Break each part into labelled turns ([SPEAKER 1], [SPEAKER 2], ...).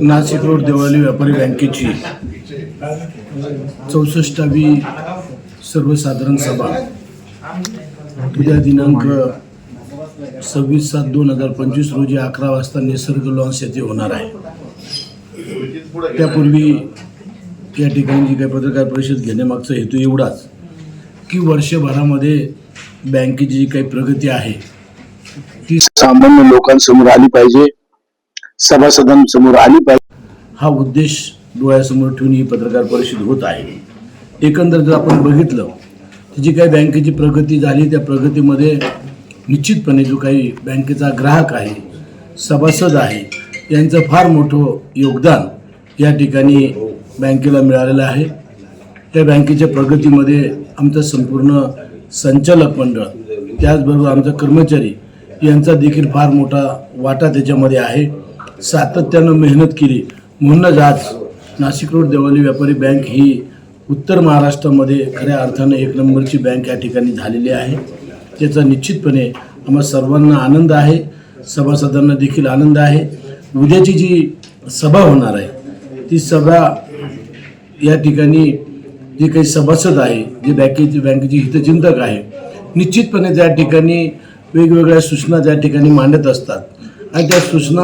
[SPEAKER 1] Nashik road Devali व्यापारी बँकेची चौसष्टावी सर्वसाधारण सभा. उद्या दिनांक सव्वीस सात दोन हजार पंचवीस रोजी अकरा वाजता निसर्ग लॉन्स येथे होणार आहे. त्यापूर्वी या ठिकाणी जी काही पत्रकार परिषद घेण्यामागचा हेतू एवढाच की वर्षभरामध्ये बँकेची जी काही प्रगती आहे ती
[SPEAKER 2] सामान्य लोकांसमोर आली पाहिजे. सभासदांसमोर आली पाहिजे.
[SPEAKER 1] हा उद्देश डोळ्यासमोर ठेवून ही पत्रकार परिषद होत आहे. एकंदर जर आपण बघितलं तर जी काही बँकेची प्रगती झाली त्या प्रगतीमध्ये निश्चितपणे जो काही बँकेचा ग्राहक आहे सभासद आहे यांचं फार मोठं योगदान या ठिकाणी बँकेला मिळालेलं आहे. त्या बँकेच्या प्रगतीमध्ये आमचं संपूर्ण संचालक मंडळ त्याचबरोबर आमचा कर्मचारी यांचा देखील फार मोठा वाटा त्याच्यामध्ये आहे. सातत्यानं मेहनत केली. म्हणूनच आज नाशिक रोड देवाली व्यापारी बँक ही उत्तर महाराष्ट्रामध्ये खऱ्या अर्थानं एक नंबरची बँक या ठिकाणी झालेली आहे. त्याचा निश्चितपणे आम्हा सर्वांना आनंद आहे. सभासदांना देखील आनंद आहे. उद्याची जी सभा होणार आहे ती सभा या ठिकाणी जे काही सभासद आहे जे बँकेचे बँकेचे हितचिंतक आहे निश्चितपणे त्या ठिकाणी वेगवेगळ्या सूचना त्या ठिकाणी मांडत असतात. आणि त्या सूचना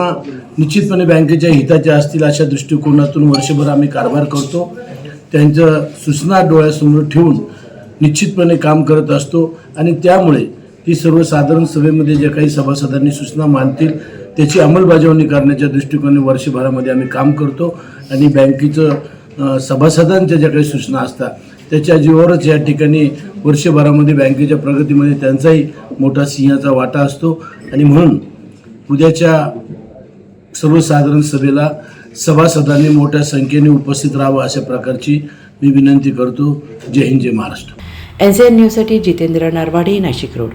[SPEAKER 1] निश्चितपणे बँकेच्या हिताच्या असतील अशा दृष्टिकोनातून वर्षभर आम्ही कारभार करतो. त्यांच्या सूचना डोळ्यासमोर ठेवून निश्चितपणे काम करत असतो आणि त्यामुळे ती सर्वसाधारण सभेमध्ये ज्या काही सभासदांनी सूचना मानतील त्याची अंमलबजावणी करण्याच्या दृष्टिकोनाने वर्षभरामध्ये आम्ही काम करतो आणि बँकेचं सभासदांच्या ज्या काही सूचना असतात त्याच्या जीवावरच या ठिकाणी वर्षभरामध्ये बँकेच्या प्रगतीमध्ये त्यांचाही मोठा सिंहाचा वाटा असतो. आणि म्हणून उद्याच्या सर्वसाधारण सभेला सभासदांनी मोठ्या संख्येने उपस्थित राहावं अशा प्रकारची मी विनंती करतो. जय हिंद जय महाराष्ट्र.
[SPEAKER 3] एन सी एन न्यूजसाठी जितेंद्र नारवाडे नाशिक रोड.